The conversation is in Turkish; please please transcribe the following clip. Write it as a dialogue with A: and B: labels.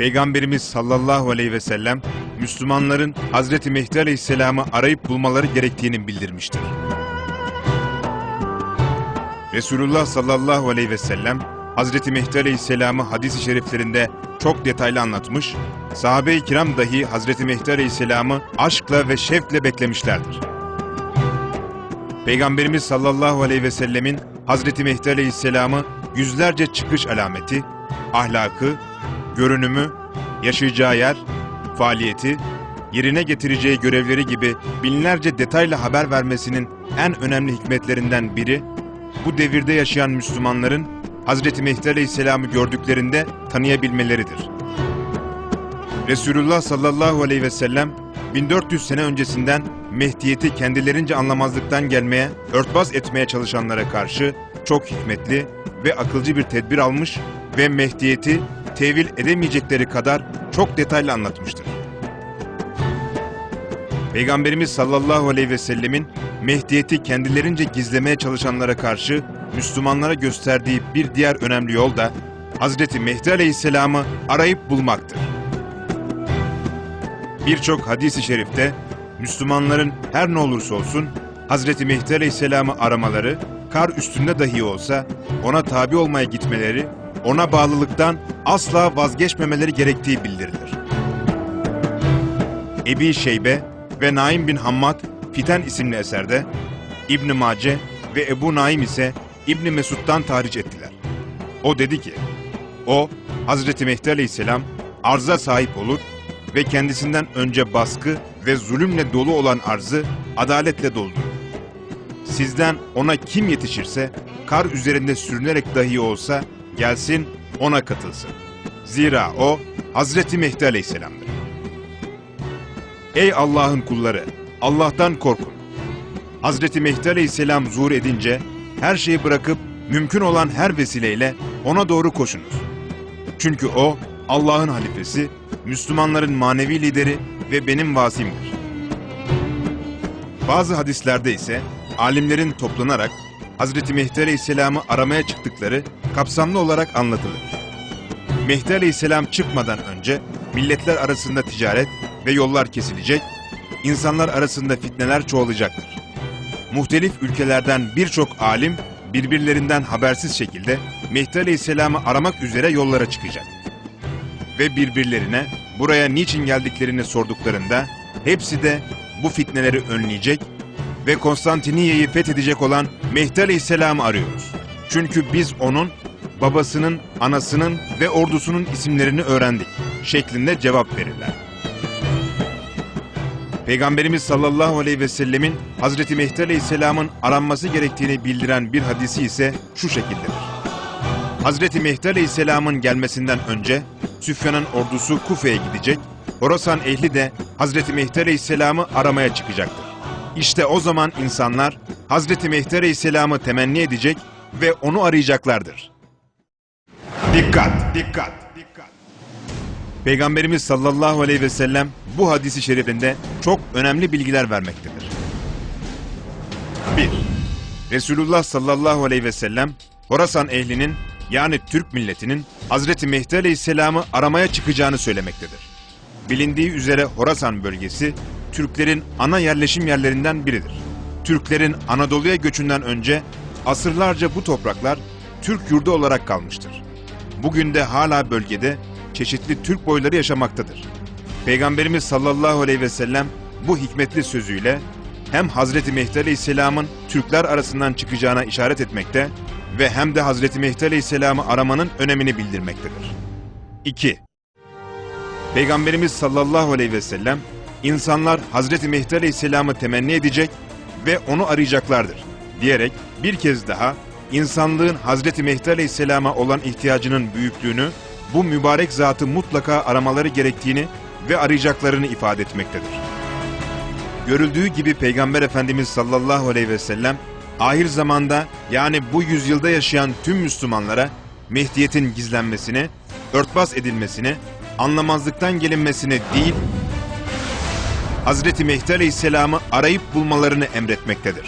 A: Peygamberimiz sallallahu aleyhi ve sellem Müslümanların Hazreti Mehdi aleyhisselamı arayıp bulmaları gerektiğini bildirmiştir. Resulullah sallallahu aleyhi ve sellem Hazreti Mehdi aleyhisselamı hadis-i şeriflerinde çok detaylı anlatmış, sahabe-i kiram dahi Hazreti Mehdi aleyhisselamı aşkla ve şevkle beklemişlerdir. Peygamberimiz sallallahu aleyhi ve sellemin Hazreti Mehdi aleyhisselamı yüzlerce çıkış alameti, ahlakı, görünümü, yaşayacağı yer, faaliyeti, yerine getireceği görevleri gibi binlerce detayla haber vermesinin en önemli hikmetlerinden biri, bu devirde yaşayan Müslümanların Hazreti Mehdi Aleyhisselam'ı gördüklerinde tanıyabilmeleridir. Resulullah sallallahu aleyhi ve sellem 1400 sene öncesinden Mehdiyeti kendilerince anlamazlıktan gelmeye, örtbas etmeye çalışanlara karşı çok hikmetli ve akılcı bir tedbir almış ve Mehdiyeti tevil edemeyecekleri kadar çok detaylı anlatmıştır. Peygamberimiz sallallahu aleyhi ve sellemin Mehdiyeti kendilerince gizlemeye çalışanlara karşı Müslümanlara gösterdiği bir diğer önemli yol da Hazreti Mehdi aleyhisselamı arayıp bulmaktır. Birçok hadis-i şerifte Müslümanların her ne olursa olsun Hazreti Mehdi aleyhisselamı aramaları, kar üstünde dahi olsa ona tabi olmaya gitmeleri, ona bağlılıktan asla vazgeçmemeleri gerektiği bildirilir. Ebi Şeybe ve Naim bin Hammad Fiten isimli eserde, İbn Mace ve Ebu Naim ise İbn Mesud'dan tahriş ettiler. O dedi ki, o Hazreti Mehdi Aleyhisselam arza sahip olur ve kendisinden önce baskı ve zulümle dolu olan arzı adaletle doldurur. Sizden ona kim yetişirse kar üzerinde sürünerek dahi olsa gelsin ona katılsın. Zira o Hazreti Mehdi Aleyhisselam'dır. Ey Allah'ın kulları! Allah'tan korkun. Hazreti Mehdi Aleyhisselam zuhur edince her şeyi bırakıp mümkün olan her vesileyle ona doğru koşunuz. Çünkü o Allah'ın halifesi, Müslümanların manevi lideri ve benim vasimdir. Bazı hadislerde ise alimlerin toplanarak Hazreti Mehdi Aleyhisselam'ı aramaya çıktıkları kapsamlı olarak anlatılır. Mehdi Aleyhisselam çıkmadan önce milletler arasında ticaret ve yollar kesilecek, insanlar arasında fitneler çoğalacaktır. Muhtelif ülkelerden birçok alim birbirlerinden habersiz şekilde Mehdi Aleyhisselam'ı aramak üzere yollara çıkacak. Ve birbirlerine buraya niçin geldiklerini sorduklarında hepsi de bu fitneleri önleyecek ve Konstantiniyye'yi fethedecek olan Mehdi Aleyhisselam'ı arıyoruz. Çünkü biz onun babasının, anasının ve ordusunun isimlerini öğrendik şeklinde cevap verirler. Peygamberimiz sallallahu aleyhi ve sellemin Hazreti Mehdi Aleyhisselam'ın aranması gerektiğini bildiren bir hadisi ise şu şekildedir. Hazreti Mehdi Aleyhisselam'ın gelmesinden önce Süfyan'ın ordusu Kufe'ye gidecek, Horasan ehli de Hazreti Mehdi Aleyhisselam'ı aramaya çıkacaktır. İşte o zaman insanlar Hazreti Mehdi Aleyhisselam'ı temenni edecek ve onu arayacaklardır. Dikkat! Dikkat! Dikkat! Peygamberimiz sallallahu aleyhi ve sellem bu hadisi şerifinde çok önemli bilgiler vermektedir. 1. Resulullah sallallahu aleyhi ve sellem Horasan ehlinin yani Türk milletinin Hazreti Mehdi aleyhisselamı aramaya çıkacağını söylemektedir. Bilindiği üzere Horasan bölgesi Türklerin ana yerleşim yerlerinden biridir. Türklerin Anadolu'ya göçünden önce asırlarca bu topraklar Türk yurdu olarak kalmıştır. Bugün de hala bölgede çeşitli Türk boyları yaşamaktadır. Peygamberimiz sallallahu aleyhi ve sellem bu hikmetli sözüyle hem Hazreti Mehdi Aleyhisselam'ın Türkler arasından çıkacağına işaret etmekte ve hem de Hazreti Mehdi Aleyhisselam'ı aramanın önemini bildirmektedir. 2. Peygamberimiz sallallahu aleyhi ve sellem insanlar Hazreti Mehdi Aleyhisselam'ı temenni edecek ve onu arayacaklardır diyerek bir kez daha insanlığın Hazreti Mehdi Aleyhisselam'a olan ihtiyacının büyüklüğünü bu mübarek zatı mutlaka aramaları gerektiğini ve arayacaklarını ifade etmektedir. Görüldüğü gibi Peygamber Efendimiz sallallahu aleyhi ve sellem ahir zamanda yani bu yüzyılda yaşayan tüm Müslümanlara Mehdiyet'in gizlenmesini, örtbas edilmesini, anlamazlıktan gelinmesini değil, Hazreti Mehdi Aleyhisselam'ı arayıp bulmalarını emretmektedir.